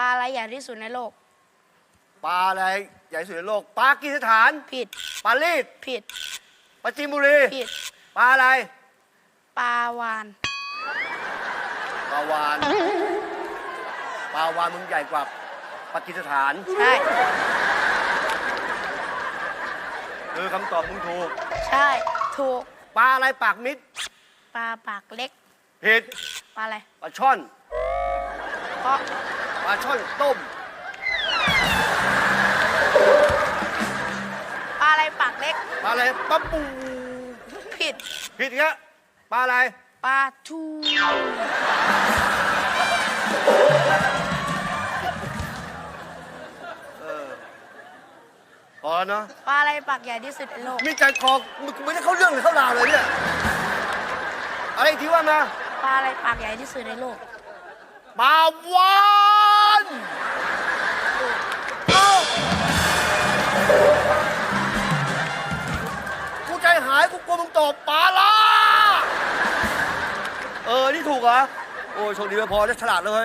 ลาอะไรใหญ่ที่สุดในโลก ปลาอะไรใหญ่สุดในโลก ปากีสถาน ผิด ปารีสผิดปราจีนบุรี ผิด ปลาอะไร ปลาวาน ปลาวาน ปลาวานมึงใหญ่กว่าปากีสถาน ใช่ คือคำตอบมึงถูก ใช่ ถูก ปลาอะไรปากมิด ปลาปากเล็ก ผิด ปลาอะไร ปลาช่อน เพราะปลาช่อนต้ม ปลาอะไรปากเล็ก ปลาอะไรปลาปูผิด ผิดอีกแล้วปลาอะไร ปลาทูพอแล้วเนาะปลาอะไรปากใหญ่ที่สุดในโลก มีใจคอมึงไม่ได้เข้าเรื่องเลยเข้าราวเลยเนี่ย อะไรอีกทีว่ามาปลาอะไรปากใหญ่ที่สุดในโลกปลาวาายกูกลัวมึงตอบปลาล่าเออ นี่ถูกเหรอ โอ้ยโชคดีไปพอได้ฉลาดเลย